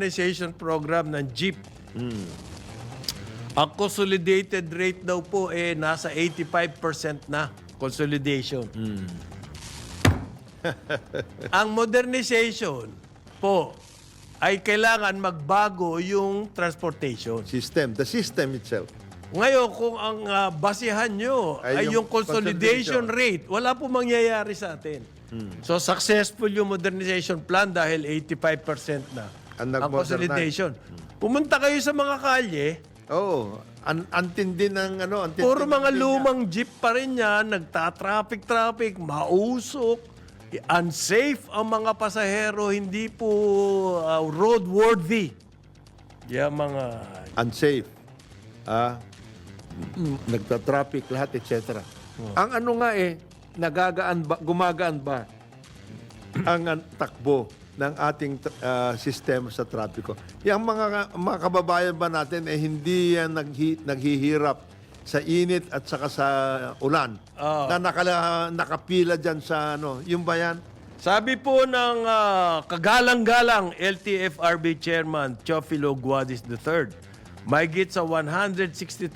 modernization program ng Jeep. Ang consolidated rate daw po eh nasa 85% na consolidation. Ang modernization po ay kailangan magbago yung transportation. System, the system itself. Ngayon, kung ang ah, basihan nyo ay, Ay, yung, yung consolidation, consolidation. rate, wala po mangyayari sa atin. So, successful yung modernization plan dahil 85% na Ang ang consolidation. Pumunta kayo sa mga kalye, Oo. an antindi ng ano, antindi puro mga linya. lumang jeep pa rin yan, nagta-traffic-traffic, mausok, unsafe ang mga pasahero, hindi po ah, roadworthy. Yung mga Unsafe. Ah, mm, nagta-traffic lahat, etc. Ang ano nga eh, nagagaan ba, gumagaan ba ang an- takbo ng ating ah, sistema sa trapiko. Yung mga, mga kababayan ba natin eh hindi yan naghi, naghihirap sa init at saka sa ulan. Ah. Na nakala, nakapila dyan sa ano, yung ba yan? Sabi po ng ah, kagalang-galang LTFRB Chairman Teofilo Guadis III, may git sa 160,000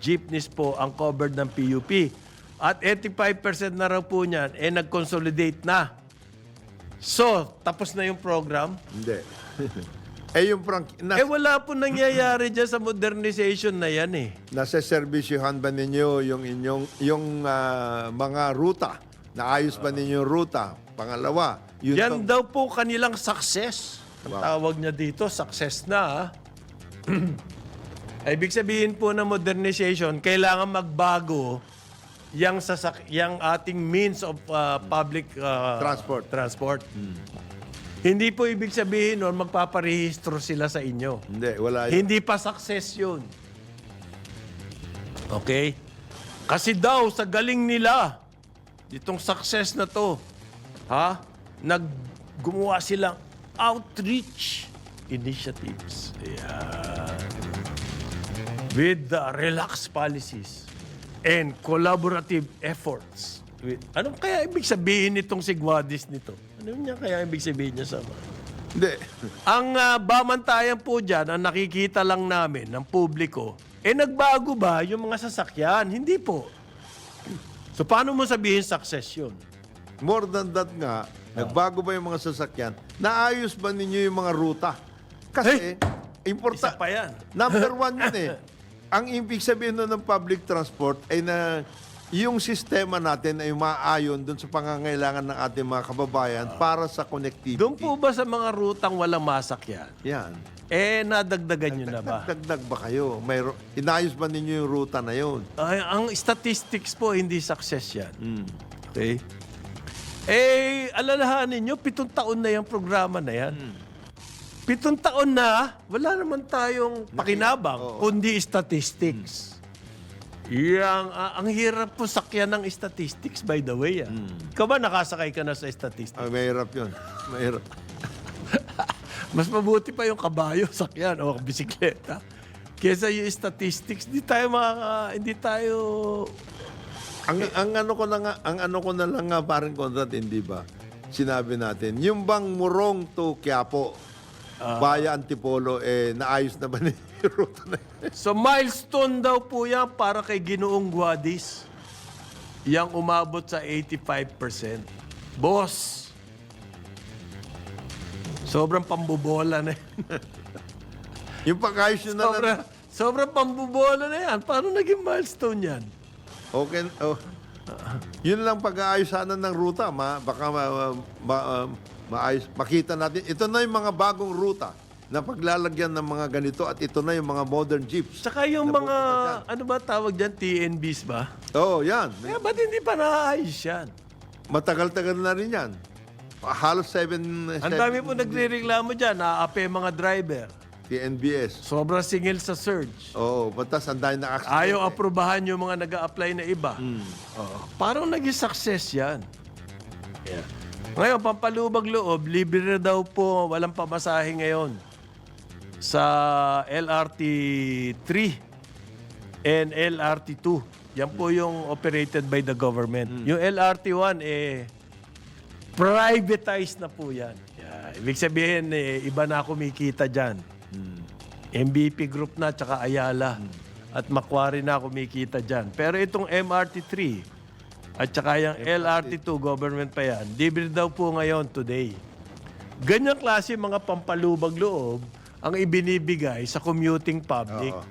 jeepneys po ang covered ng PUP. At 85% na raw po niyan, eh nag-consolidate na. So, tapos na yung program. Hindi. eh yung prank, na, Eh wala po nangyayari dyan sa modernization na yan eh. nasa servisyohan ba ninyo yung inyong yung ah, mga ruta? Naayos ba ninyo yung ruta? Pangalawa, yun Yan tong- daw po kanilang success. Ang Wow. tawag niya dito, success na. ah. Ibig sabihin po ng modernization, kailangan magbago yang sasak yang ating means of ah, public ah, Transport. transport. Hindi po ibig sabihin nun magpaparehistro sila sa inyo. Hindi, wala yun. Hindi pa success yun. Okay? Kasi daw, sa galing nila, itong success na to, ha? Nag gumawa silang outreach initiatives. Ayan. With the relaxed policies and collaborative efforts. Anong kaya ibig sabihin nitong si Guadis nito? Ano niya kaya ibig sabihin niya sa? Hindi. Ang uh, bamantayan po dyan, ang nakikita lang namin ng publiko, eh nagbago ba yung mga sasakyan? Hindi po. So paano mo sabihin success yun? More than that nga, nagbago ba yung mga sasakyan? Naayos ba ninyo yung mga ruta? Kasi, Isa important. pa yan. Number one yun eh. Ang ibig sabihin nun ng public transport ay na yung sistema natin ay maayon dun sa pangangailangan ng ating mga kababayan para sa connectivity. Doon po ba sa mga rutang walang masakyan? Yan. Eh, nadagdagan nyo na ba? Dagdag ba kayo? May, ru- inayos ba ninyo yung ruta na yun? Ay, ang statistics po, hindi success yan. Okay? Eh, alalahanin nyo, pitong taon na yung programa na yan. Pitong taon na, wala naman tayong pakinabang, kundi statistics. Yang, ah, ang hirap po sakyan ng statistics, by the way. Ah. Ikaw ba nakasakay ka na sa statistics? Ah, mahirap yun. Mahirap. Mas mabuti pa yung kabayo sakyan o bisikleta. Kesa yung statistics, hindi tayo makaka, hindi tayo Ang, ang ano ko na nga, ang ano ko na lang nga parang Conrad, hindi ba? Sinabi natin, yung bang murong to Quiapo, Baya Antipolo, eh, naayos na ba ni ruta na yun? So milestone daw po yan para kay Ginoong Guadis. Yang umabot sa 85%. Boss, sobrang pambobola na yan. Yung pag-ayos nyo na Sobrang, sobrang pambobola na yan. Paano naging milestone yan? okay, oh. Yun lang pag-aayos sana ng ruta, ma, baka ma, ma, ma- maayos, makita natin. Ito na yung mga bagong ruta na paglalagyan ng mga ganito at ito na yung mga modern jeeps. Tsaka yung mga, ano ba tawag dyan, TNBs ba? Oo, oh, yan. Kaya ba't hindi pa naayos yan? Matagal-tagal na rin yan. Halos seven... Ang dami po nagre-reklamo dyan, naaapi ang mga driver. TNBS. Sobrang singil sa surge. Oo, batas ang dahil na accident. Ayaw eh. aprobahan yung mga nag apply na iba. Oo. Parang naging success yan. Yeah. Ngayon, pampalubag loob, libre na daw po, walang pamasahe ngayon sa LRT 3 and LRT 2. Yan po yung operated by the government. Yung LRT 1, eh, privatized na po yan. Yan. Ah, ibig sabihin, eh, iba na kumikita dyan. MVP Group na, tsaka Ayala. At Macquarie na kumikita dyan. Pero itong MRT3 at tsaka yung LRT2, government pa yan, libre daw po ngayon today. Ganyang klase mga pampalubag loob ang ibinibigay sa commuting public. Oo.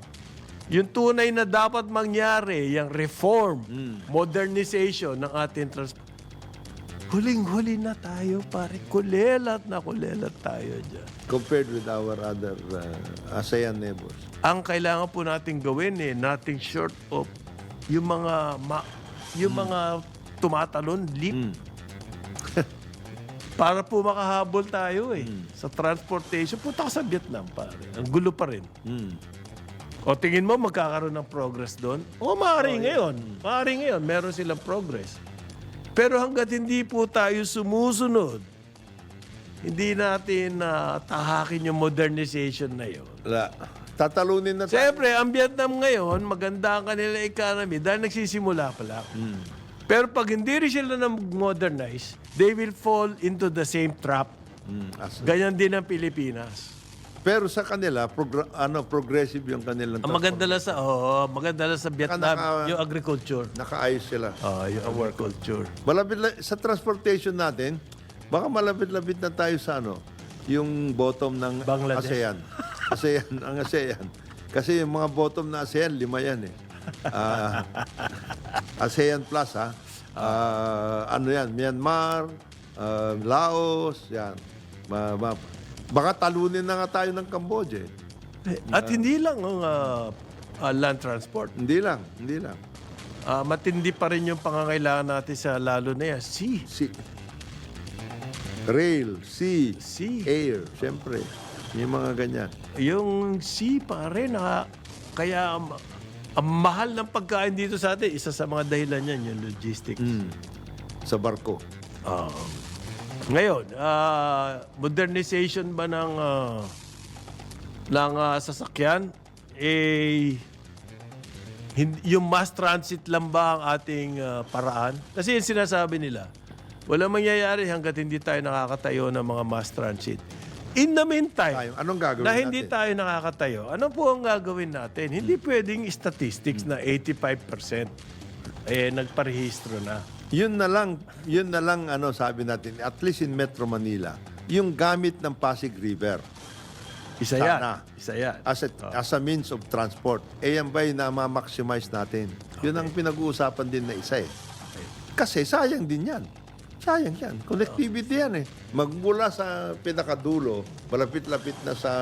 Yung tunay na dapat mangyari, yung reform, modernization ng ating transport. Huling-huli na tayo, pare. Kulelat na kulelat tayo dyan. Compared with our other uh, ASEAN neighbors. Ang kailangan po natin gawin eh, nothing short of yung mga ma- yung mga tumatalon, leap. Para po makahabol tayo eh. Sa transportation, punta ka sa Vietnam, pare. Ang gulo pa rin. Mm. O tingin mo magkakaroon ng progress doon? O maaari ngayon. Maaari ngayon, meron silang progress. Pero hanggat hindi po tayo sumusunod, hindi natin na tahakin yung modernization na yun. La, tatalunin na tayo. Siyempre, ang Vietnam ngayon, maganda ang kanila economy dahil nagsisimula pa lang. Pero pag hindi rin sila na modernize, they will fall into the same trap. Mm, as- Ganyan din ang Pilipinas. Pero sa kanila, progr- ano, progressive yung kanilang Ang maganda lang sa, oh, maganda lang sa Vietnam, naka- yung agriculture. Nakaayos sila. Oh, yung agriculture. Malapit la- sa transportation natin, baka malapit-lapit na tayo sa ano, yung bottom ng Bangladesh. ASEAN. ASEAN, ang ASEAN. Kasi yung mga bottom na ASEAN, lima yan eh. Ah, ASEAN Plus ha. Ah, ano yan, Myanmar, ah, Laos, yan. Ma- ma- baka talunin na nga tayo ng Cambodia. eh. At hindi lang ang ah, ah, land transport. Hindi lang, hindi lang. Ah, matindi pa rin yung pangangailangan natin sa lalo na yan. Sea. Si rail, sea, Sea. air, siyempre. Yung mga ganyan. Yung sea pa rin. ah, kaya ang, ang mahal ng pagkain dito sa atin, isa sa mga dahilan yan, yung logistics. Mm. Sa barko. Ah. Ngayon, ah, modernization ba ng ah, ng ah, sasakyan eh hindi, yung mass transit lang ba ang ating ah, paraan? Kasi yung sinasabi nila, wala mangyayari hanggat hindi tayo nakakatayo ng mga mass transit. In the meantime, Tayo, anong gagawin na hindi natin? tayo nakakatayo, ano po ang gagawin natin? Hindi pwedeng statistics na 85% eh nagparehistro na. Yun na lang, yun na lang ano sabi natin, at least in Metro Manila, yung gamit ng Pasig River Isa yan. Sana. Isa yan. as a, as a means of transport. Eh yan ba'y na ma-maximize natin? Yun ang pinag-uusapan din na isa eh. Kasi sayang din yan. Sayang yan. Connectivity yan eh. Magmula sa pinakadulo, malapit-lapit na sa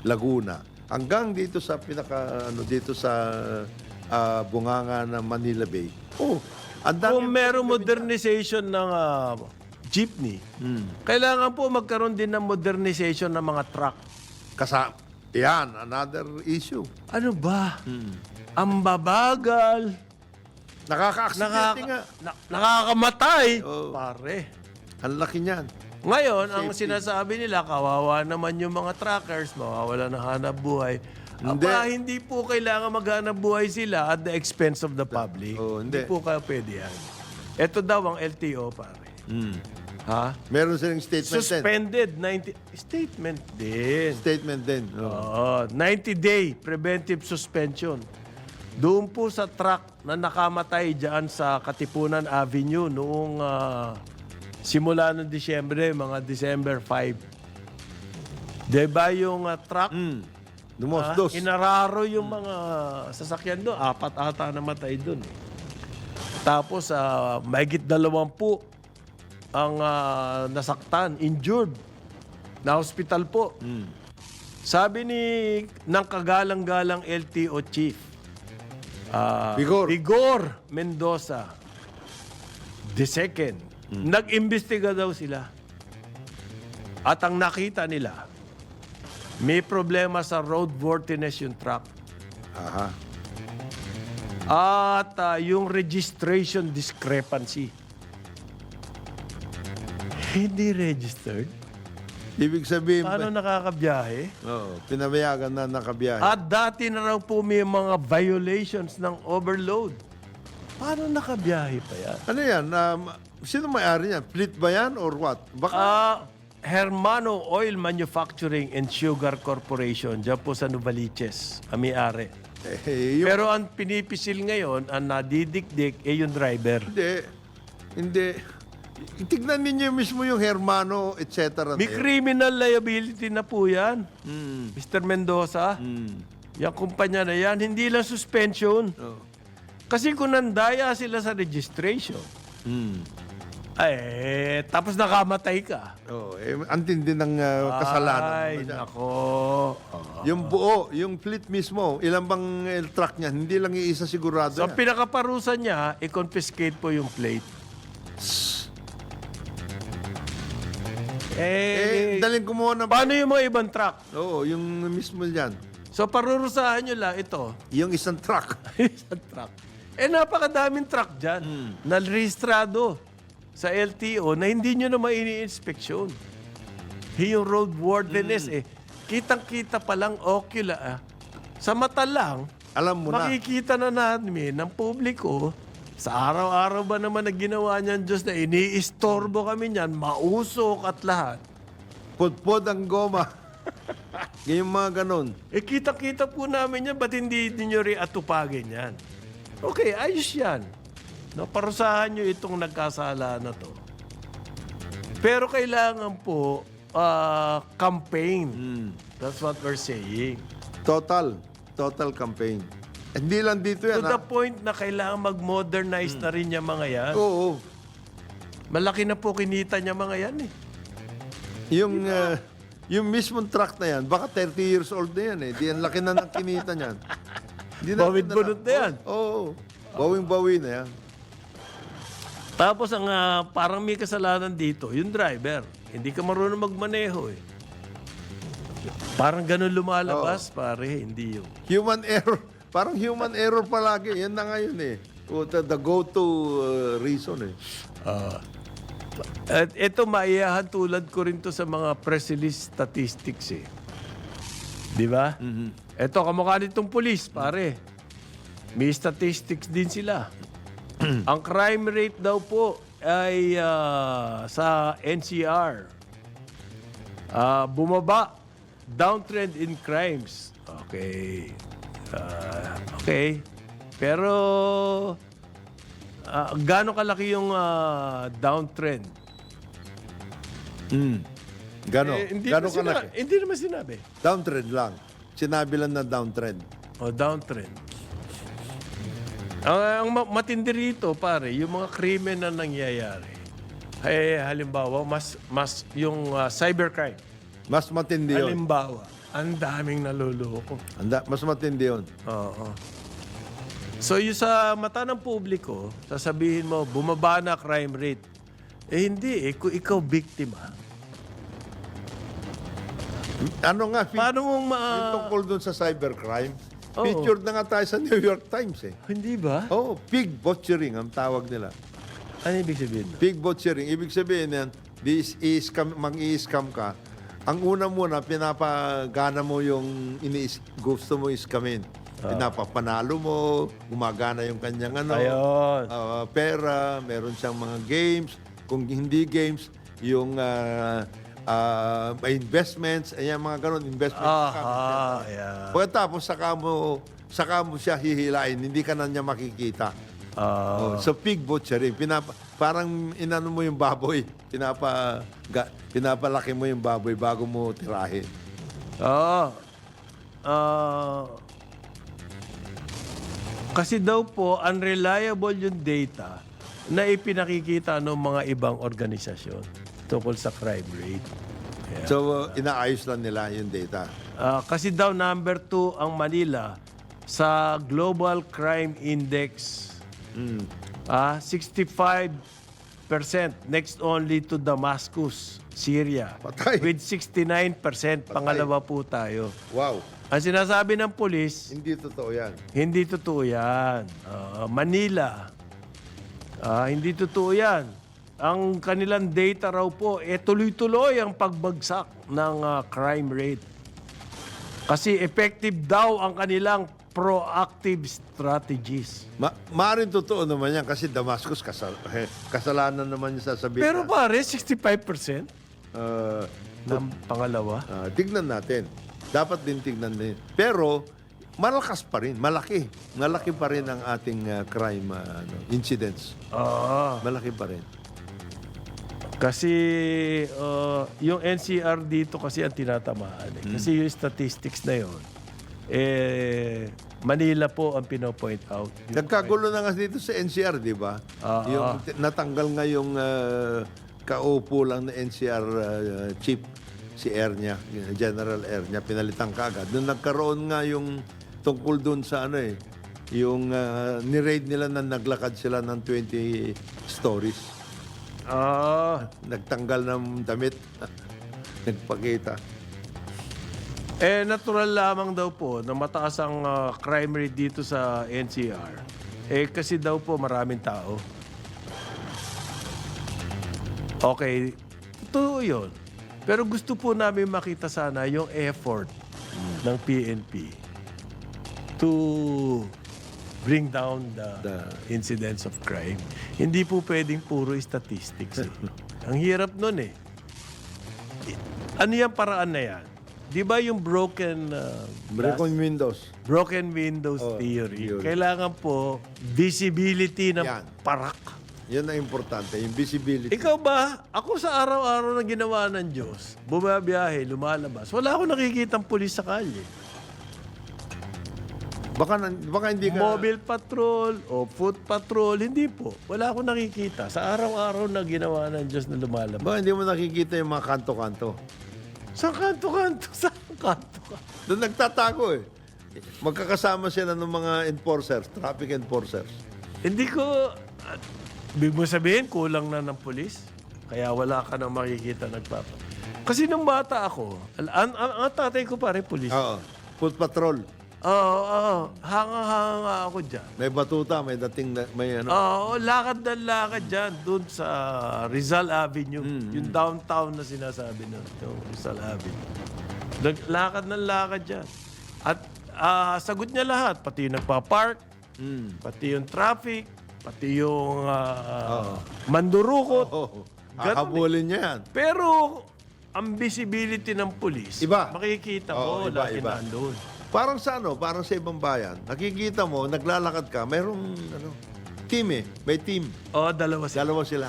Laguna, hanggang dito sa pinaka, ano, dito sa ah, bunganga ng Manila Bay. Oh, ang dami. Kung merong modernization ng ah, jeepney, Hmm. kailangan po magkaroon din ng modernization ng mga truck. Kasa, yan, another issue. Ano ba? Ang babagal, Nakaka-aksidente nga. nakaka, na- nakakamatay. Pare. Ang laki niyan. Ngayon, ang sinasabi nila, kawawa naman yung mga truckers, mawawala ng hanap buhay. Hindi. Aba, hindi po kailangan maghanap buhay sila at the expense of the public. Oo, hindi. po kaya pwede yan. Ito daw ang LTO, pare. Ha? Meron silang statement din. Suspended 90 statement din. Statement din. Oo. Oo, 90 day preventive suspension. Doon po sa truck na nakamatay diyan sa Katipunan Avenue noong ah, simula ng Disyembre, mga December 5. 'Di ba yung ah, truck Mm. Dumos, Ah, dos. Inararo yung mga sasakyan doon. Apat ata namatay doon. Tapos, uh, mahigit dalawampu ang ah, nasaktan, injured. Na hospital po. Sabi ni ng kagalang-galang LTO chief, ah, Vigor. Vigor Mendoza, the second, nag-imbestiga daw sila. At ang nakita nila, may problema sa roadworthiness yung truck. Aha. At ah, yung registration discrepancy. Hindi registered? Ibig sabihin, Paano nakakabiyahe? Oo, pinabayagan na nakabiyahe. At dati na raw po may mga violations ng overload. Paano nakabiyahe pa yan? ano yan? Um, sino may-ari yan? Fleet ba yan or what? Baka Ah, Hermano Oil Manufacturing and Sugar Corporation, dyan po sa Novaliches, ami-ari. Eh, yung, Pero ang pinipisil ngayon, ang nadidikdik, eh yung driver. hindi. Hindi. Tignan ninyo mismo yung Hermano, etc. May criminal liability na po yan, Mm. Mr. Mendoza. Mm. Yung kumpanya na yan, hindi lang suspension. Oh. Kasi kung nandaya sila sa registration, Mm. Eh, tapos nakamatay ka. Oh, eh, antindi ng ah, kasalanan. Ay, dyan. nako. Yung buo, yung fleet mismo, ilang bang eh, truck niya, hindi lang iisa sigurado So, yan. pinakaparusa niya, i-confiscate po yung plate. Eh, Eh, daling kumuha ng... paano yung mga ibang truck? Oo, yung mismo dyan. So, parurusahan nyo lang ito. Yung isang truck. Isang truck. Eh, napakadaming truck dyan Hmm. na rehistrado sa LTO na hindi nyo naman ini-inspeksyon. Yung road worthiness Hmm. eh. Kitang-kita pa lang okula ah. Sa mata lang, Alam mo na. makikita na namin ng publiko sa araw-araw ba naman na ginawa niyan Diyos na iniistorbo kami niyan, mausok at lahat. Pudpod ang goma. Yung mga ganon. Eh, kita-kita po namin yan. Ba't hindi ninyo reatupagin yan? Okay, ayos yan. No, parusahan nyo itong nagkasala na to. Pero kailangan po ah, campaign. Hmm. That's what we're saying. Total. Total campaign. Hindi lang dito To yan. the ha? point na kailangan mag-modernize na rin yung mga yan. Oo. Malaki na po kinita niya mga yan eh. Yung, ah, yung mismong truck na yan, baka 30 years old na yan eh. Di ang laki na ng kinita niyan. Na- Bawid-bunot na yan. Oo. Bawing-bawi na yan. Tapos ang ah, parang may kasalanan dito, yung driver. Hindi ka marunong magmaneho eh. Parang ganun lumalabas, pare. Hindi yun. Human error. Parang human error palagi. Yan na ngayon eh. O, The, the go-to uh, reason eh. Ah. at ito, maiyahan tulad ko rin to sa mga press release statistics eh. Di ba? Ito, kamukha nitong police, pare. May statistics din sila. Ang crime rate daw po ay ah, sa NCR. ah, bumaba. Downtrend in crimes. Okay. Ah, okay. Pero ah, gaano kalaki yung ah, downtrend? Mm. Gano? Eh, hindi, Gano kalaki? hindi naman sinabi. Downtrend lang. Sinabi lang na downtrend. O, downtrend. Ang, ang ma- matindi rito, pare, yung mga krimen na nangyayari. Eh, halimbawa, mas, mas yung ah, cybercrime. Mas matindi yun. Halimbawa, ang daming naluloko. Anda, mas matindi yun. Oo. So, yung sa mata ng publiko, sasabihin mo, bumaba na crime rate. Eh, hindi. Eh, kung ikaw biktima, Ano nga, paano mong ma... yung tungkol dun sa cybercrime, Oo. featured na nga tayo sa New York Times eh. Hindi ba? Oh, pig butchering ang tawag nila. Ano ibig sabihin? Pig butchering, ibig sabihin yan, this is scam, mang-i-scam ka. Ang una muna, pinapagana mo yung ini gusto mo iskamin. Pinapapanalo mo, gumagana yung kanyang ano, Ayun. ah, pera, meron siyang mga games. Kung hindi games, yung ah, ah, may investments, ayan mga ganun, investment. Aha, yeah. Pagkatapos, saka mo, saka mo siya hihilain, hindi ka na niya makikita. Ah. Oh, so pig butchery, pinapa, parang inano mo yung baboy, pinapa, ga, pinapalaki mo yung baboy bago mo tirahin. Oo. Ah, kasi daw po, unreliable yung data na ipinakikita ng mga ibang organisasyon tungkol sa crime rate. Yeah. So uh, inaayos lang nila yung data. Ah, kasi daw number two ang Manila sa Global Crime Index. Mm. Ah, 65% next only to Damascus, Syria. Patay. With 69%, pangalawa po tayo. Wow, Ang sinasabi ng pulis, hindi totoo yan. hindi totoo yan. Ah, Manila, ah, hindi totoo yan. Ang kanilang data raw po, eh tuloy-tuloy ang pagbagsak ng ah, crime rate. Kasi effective daw ang kanilang proactive strategies. Ma maaring totoo naman yan kasi Damascus kasal eh, kasalanan naman yung sasabihin. Pero pare, 65%? ah, Ng pangalawa. ah, tignan natin. Dapat din tignan din. Pero, malakas pa rin. Malaki. Malaki pa rin ang ating ah, crime ah, ano, incidents. Ah. Malaki pa rin. Kasi uh, yung NCR dito kasi ang tinatamaan. Eh. Kasi yung statistics na yon eh, Manila po ang pino-point out. Nagkagulo na nga dito sa NCR, di ba? Ah, yung t- natanggal nga yung ah, kaupo lang na NCR ah, chief, si yung General Ernya, pinalitan kaagad. Doon nagkaroon nga yung tungkol doon sa ano eh, yung ah, ni-raid nila na naglakad sila ng 20 stories. Ah, Nagtanggal ng damit. Nagpakita. eh natural lamang daw po na mataas ang ah, crime rate dito sa NCR. Eh kasi daw po maraming tao. Okay, totoo yun. Pero gusto po namin makita sana yung effort ng PNP to bring down the, The- incidence of crime. Hindi po pwedeng puro statistics. Eh. Ang hirap nun eh. Ano yung paraan na yan? Di ba yung broken uh, Broken windows. broken windows Oh, theory, theory. kailangan po visibility ng Yan. parak. Yan ang importante, yung visibility. Ikaw ba, ako sa araw-araw na ginawa ng Diyos, bumabiyahe, lumalabas, wala akong nakikitang pulis sa kalye. Baka, baka hindi ka... Mobile patrol o foot patrol, hindi po. Wala akong nakikita. Sa araw-araw na ginawa ng Diyos na lumalabas. Baka hindi mo nakikita yung mga kanto-kanto. Sa kanto-kanto, sa kanto-kanto. Doon nagtatago eh. Magkakasama sila ng mga enforcers, traffic enforcers. Hindi ko... Uh, Big mo sabihin, kulang na ng pulis? Kaya wala ka nang makikita nagpapa. Kasi nung bata ako, ang, ang, ang tatay ko pare pulis. Oo. Foot patrol. Oo, oo. Hanga-hanga ako dyan. May batuta, may dating, na, may ano. Oo, lakad na lakad dyan doon sa Rizal Avenue. Mm, Yung downtown na sinasabi nun. Yung Rizal Avenue. Naglakad na lakad dyan. At ah, sagot niya lahat. Pati yung nagpa-park, Mm. pati yung traffic, pati yung ah, mandurukot. Oh, Ganun hahabulin niya yan. Pero ang visibility ng pulis, Iba. makikita mo, iba, lagi iba. nandun. Parang sa ano, parang sa ibang bayan, nakikita mo, naglalakad ka, mayroong ano, team eh. May team. O, dalawa sila. Dalawa sila.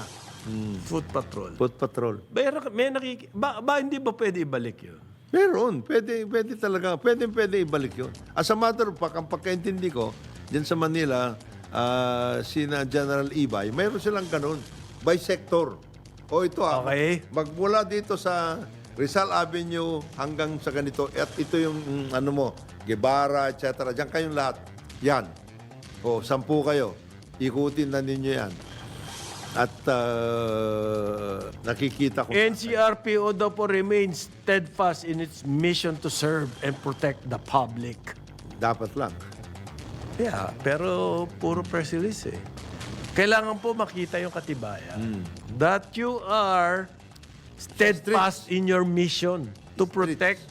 Foot patrol. Foot patrol. Pero may nakiki... Ba, ba hindi ba pwede ibalik yun? Meron. Pwede, pwede talaga. Pwede, pwede ibalik yun. As a matter of fact, ang pagkaintindi ko, dyan sa Manila, ah, sina General Ibay, mayroon silang ganun. By sector. O ito ah, Okay. magmula dito sa Rizal Avenue hanggang sa ganito, at ito yung mm, ano mo, Guevara, etc. Diyan kayong lahat. Yan. O, sampu kayo. Ikutin na ninyo yan. At ah, nakikita ko. NCRPO daw po remains steadfast in its mission to serve and protect the public. Dapat lang. Yeah, pero puro press release eh. Kailangan po makita yung katibayan that you are steadfast in your mission to protect,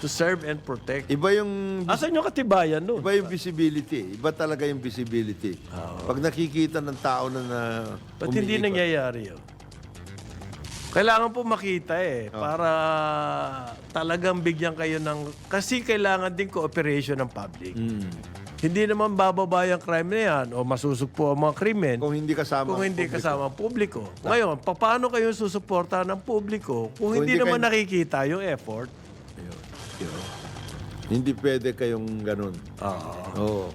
to serve and protect. Iba yung Asan yung katibayan nun? Iba yung visibility. Iba talaga yung visibility. Pag nakikita ng tao na na Ba't hindi umiikot. nangyayari yun? Kailangan po makita eh, para talagang bigyan kayo ng... Kasi kailangan din cooperation ng public. Hmm. Hindi naman bababa yung crime na yan o masusugpo ang mga krimen Kung hindi kasama kung ang hindi publiko. kasama ang publiko. Ngayon, paano kayo susuporta ng publiko kung, Kung hindi, hindi naman kayo- nakikita yung effort? Hindi pwede kayong ganun. Oo. Oo.